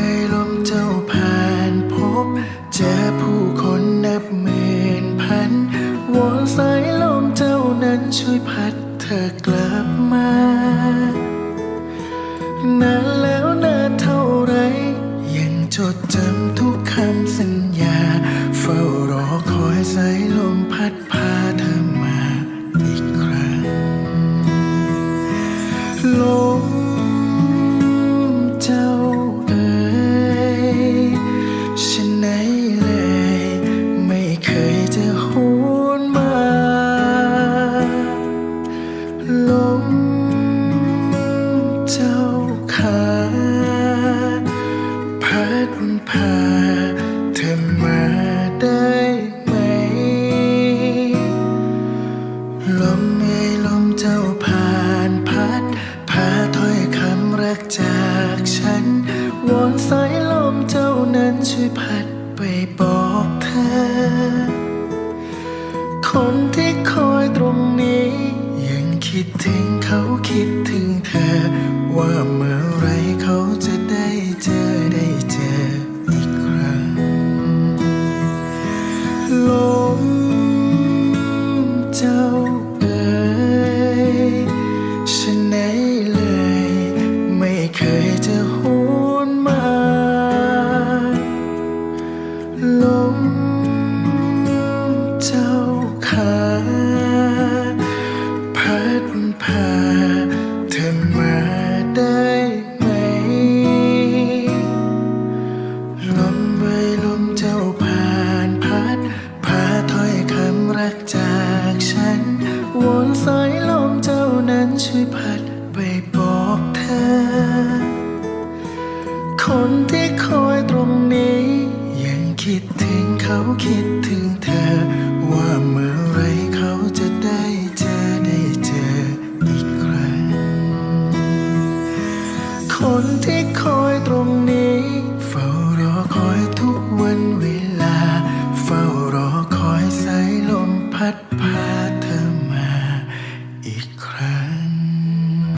ล นั้นช่วยพัดเธอกลับมา นานแล้วนานเท่าไร ยังจดจำทุกคำสัญญา เฝ้ารอคอยสายลมพัด ลมเจ้าขาพัดพาเธอมาได้ไหม ลมเอ่ยลมเจ้าผ่านพัด พาถ้อยคำรักจากฉัน วอนสายลมเจ้านั้นช่วยพัดไปบอกเธอ คนที่ คิดถึงเธอ ว่าเมื่อไรเขาจะได้เจอได้เจออีกครั้ง คนที่คอยตรงนี้ เฝ้ารอคอยทุกวันเวลา เฝ้ารอคอยสายลมพัดพา